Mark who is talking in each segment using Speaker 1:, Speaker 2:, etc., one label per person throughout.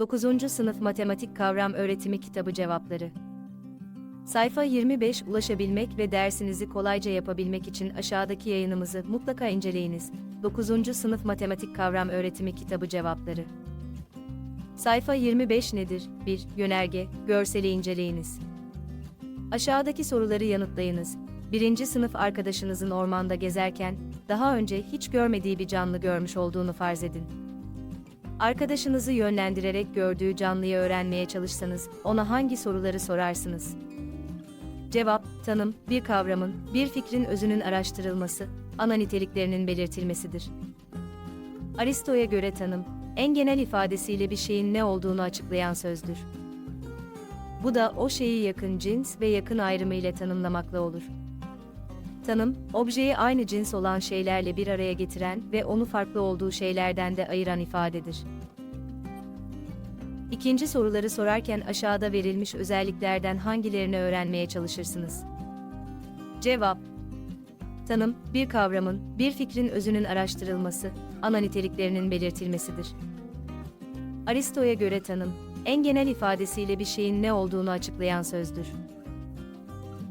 Speaker 1: 9. Sınıf Matematik Kavram Öğretimi Kitabı Cevapları Sayfa 25 Ulaşabilmek ve dersinizi kolayca yapabilmek için aşağıdaki yayınımızı mutlaka inceleyiniz. 9. Sınıf Matematik Kavram Öğretimi Kitabı Cevapları Sayfa 25 nedir? 1. Yönerge, görseli inceleyiniz. Aşağıdaki soruları yanıtlayınız. Birinci sınıf arkadaşınızın ormanda gezerken, daha önce hiç görmediği bir canlı görmüş olduğunu farz edin. Arkadaşınızı yönlendirerek gördüğü canlıyı öğrenmeye çalışsanız, ona hangi soruları sorarsınız? Cevap, tanım, bir kavramın, bir fikrin özünün araştırılması, ana niteliklerinin belirtilmesidir. Aristo'ya göre tanım, en genel ifadesiyle bir şeyin ne olduğunu açıklayan sözdür. Bu da o şeyi yakın cins ve yakın ayrımı ile tanımlamakla olur. Tanım, objeyi aynı cins olan şeylerle bir araya getiren ve onu farklı olduğu şeylerden de ayıran ifadedir. İkinci soruları sorarken aşağıda verilmiş özelliklerden hangilerini öğrenmeye çalışırsınız? Cevap Tanım, bir kavramın, bir fikrin özünün araştırılması, ana niteliklerinin belirtilmesidir. Aristo'ya göre tanım, en genel ifadesiyle bir şeyin ne olduğunu açıklayan sözdür.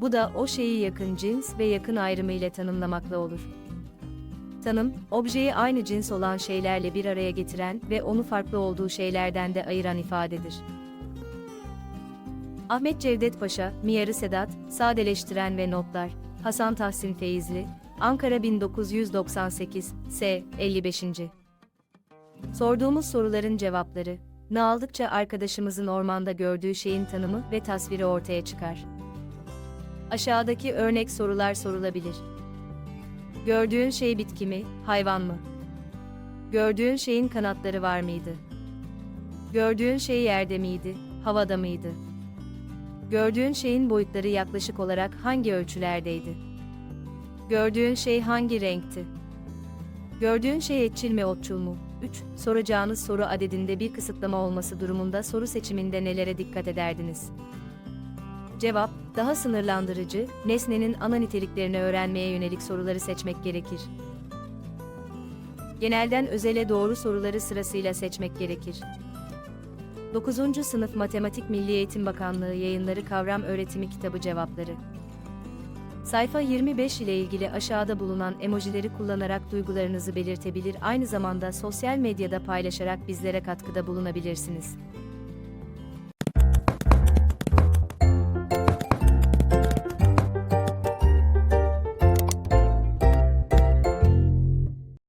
Speaker 1: Bu da o şeyi yakın cins ve yakın ayrımı ile tanımlamakla olur. Tanım, objeyi aynı cins olan şeylerle bir araya getiren ve onu farklı olduğu şeylerden de ayıran ifadedir. Ahmet Cevdet Paşa, Miyarı Sedat, Sadeleştiren ve Notlar, Hasan Tahsin Feyzli, Ankara 1998, S. 55. Sorduğumuz soruların cevapları, ne aldıkça arkadaşımızın ormanda gördüğü şeyin tanımı ve tasviri ortaya çıkar. Aşağıdaki örnek sorular sorulabilir. Gördüğün şey bitki mi, hayvan mı? Gördüğün şeyin kanatları var mıydı? Gördüğün şey yerde miydi, havada mıydı? Gördüğün şeyin boyutları yaklaşık olarak hangi ölçülerdeydi? Gördüğün şey hangi renkti? Gördüğün şey etçil mi otçul mu? 3. Soracağınız soru adedinde bir kısıtlama olması durumunda soru seçiminde nelere dikkat ederdiniz? Cevap, daha sınırlandırıcı, nesnenin ana niteliklerini öğrenmeye yönelik soruları seçmek gerekir. Genelden özele doğru soruları sırasıyla seçmek gerekir. 9. Sınıf Matematik Milli Eğitim Bakanlığı yayınları Kavram Öğretimi Kitabı Cevapları Sayfa 25 ile ilgili aşağıda bulunan emojileri kullanarak duygularınızı belirtebilir aynı zamanda sosyal medyada paylaşarak bizlere katkıda bulunabilirsiniz.